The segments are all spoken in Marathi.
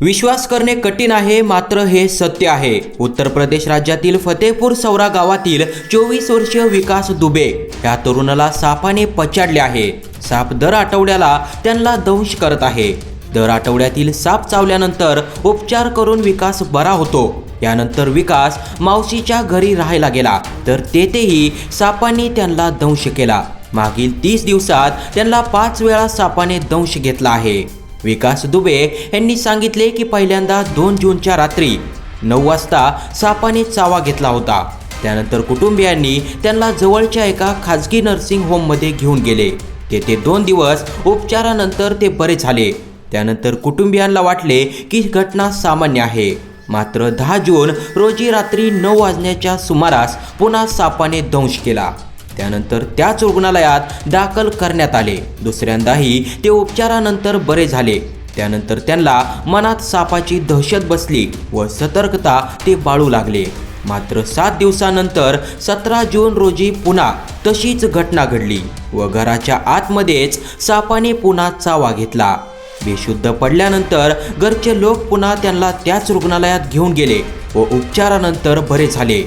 विश्वास करणे कठीण आहे मात्र हे सत्य आहे. उत्तर प्रदेश राज्यातील फतेपूर सौरा गावातील चोवीस वर्षीय विकास दुबे या तरुणाला सापाने पछाडले आहे. साप दर आठवड्याला त्यांना दंश करत आहे. दर आठवड्यातील साप चावल्यानंतर उपचार करून विकास बरा होतो. यानंतर विकास मावशीच्या घरी राहायला गेला तर तेथेही सापांनी त्यांना दंश केला. मागील तीस दिवसात त्यांना पाच वेळा सापाने दंश घेतला आहे. विकास दुबे यांनी सांगितले की पहिल्यांदा दोन जूनच्या रात्री नऊ वाजता सापाने चावा घेतला होता. त्यानंतर कुटुंबियांनी त्यांना जवळच्या एका खाजगी नर्सिंग होममध्ये घेऊन गेले. तेथे दोन दिवस उपचारानंतर ते बरे झाले. त्यानंतर कुटुंबियांना वाटले की घटना सामान्य आहे. मात्र दहा जून रोजी रात्री नऊ वाजण्याच्या सुमारास पुन्हा सापाने दंश केला. त्यानंतर त्याच रुग्णालयात दाखल करण्यात आले. दुसऱ्यांदाही ते उपचारानंतर बरे झाले. त्यानंतर त्यांना मनात सापाची दहशत बसली व सतर्कता ते बाळू लागले. मात्र सात दिवसानंतर सतरा जून रोजी पुन्हा तशीच घटना घडली व घराच्या आतमध्येच सापाने पुन्हा चावा घेतला. बेशुद्ध पडल्यानंतर घरचे लोक पुन्हा त्यांना त्याच रुग्णालयात घेऊन गेले व उपचारानंतर बरे झाले.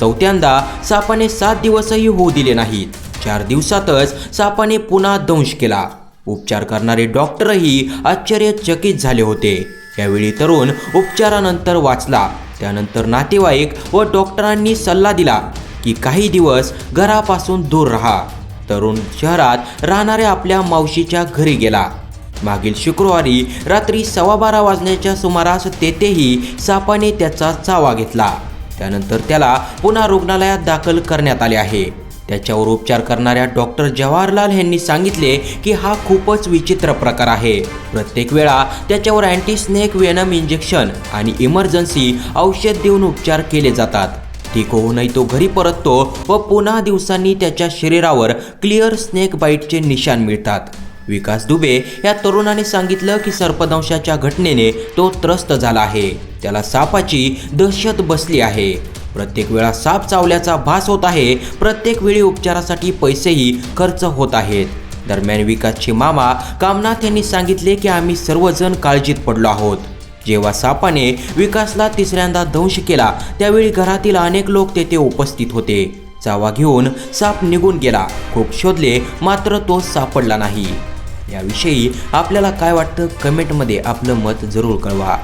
चौथ्यांदा सापाने सात दिवसही होऊ दिले नाहीत. चार दिवसातच सापाने पुन्हा दंश केला. उपचार करणारे डॉक्टरही आश्चर्यचकित झाले होते. यावेळी तरुण उपचारानंतर वाचला. त्यानंतर नातेवाईक व डॉक्टरांनी सल्ला दिला की काही दिवस घरापासून दूर राहा. तरुण शहरात राहणाऱ्या आपल्या मावशीच्या घरी गेला. मागील शुक्रवारी रात्री सव्वा बारा वाजण्याच्या सुमारास तेथेही सापाने त्याचा चावा घेतला. त्यानंतर त्याला पुन्हा रुग्णालयात दाखल करण्यात आले आहे. त्याच्यावर उपचार करणाऱ्या डॉक्टर जवाहरलाल यांनी सांगितले की हा खूपच विचित्र प्रकार आहे. प्रत्येक वेळा त्याच्यावर अँटी स्नेक वेनम इंजेक्शन आणि इमर्जन्सी औषध देऊन उपचार केले जातात. ठीक होऊनही तो घरी परततो व पुन्हा दिवसांनी त्याच्या शरीरावर क्लिअर स्नेक बाईटचे निशाण मिळतात. विकास दुबे या तरुणाने सांगितलं की सर्पदंशाच्या घटनेने तो त्रस्त झाला आहे. त्याला सापाची दहशत बसली आहे. प्रत्येक वेळा साप चावल्याचा भास होत आहे. प्रत्येक वेळी उपचारासाठी पैसेही खर्च होत आहेत. दरम्यान विकासचे मामा कामनाथ यांनी सांगितले की आम्ही सर्वजण काळजीत पडलो आहोत. जेव्हा सापाने विकासला तिसऱ्यांदा दंश केला त्यावेळी घरातील अनेक लोक तेथे उपस्थित होते. चावा घेऊन साप निघून गेला. खूप शोधले मात्र तो सापडला नाही. याविषयी आपल्याला काय वाटतं? कमेंटमध्ये आपलं मत जरूर कळवा.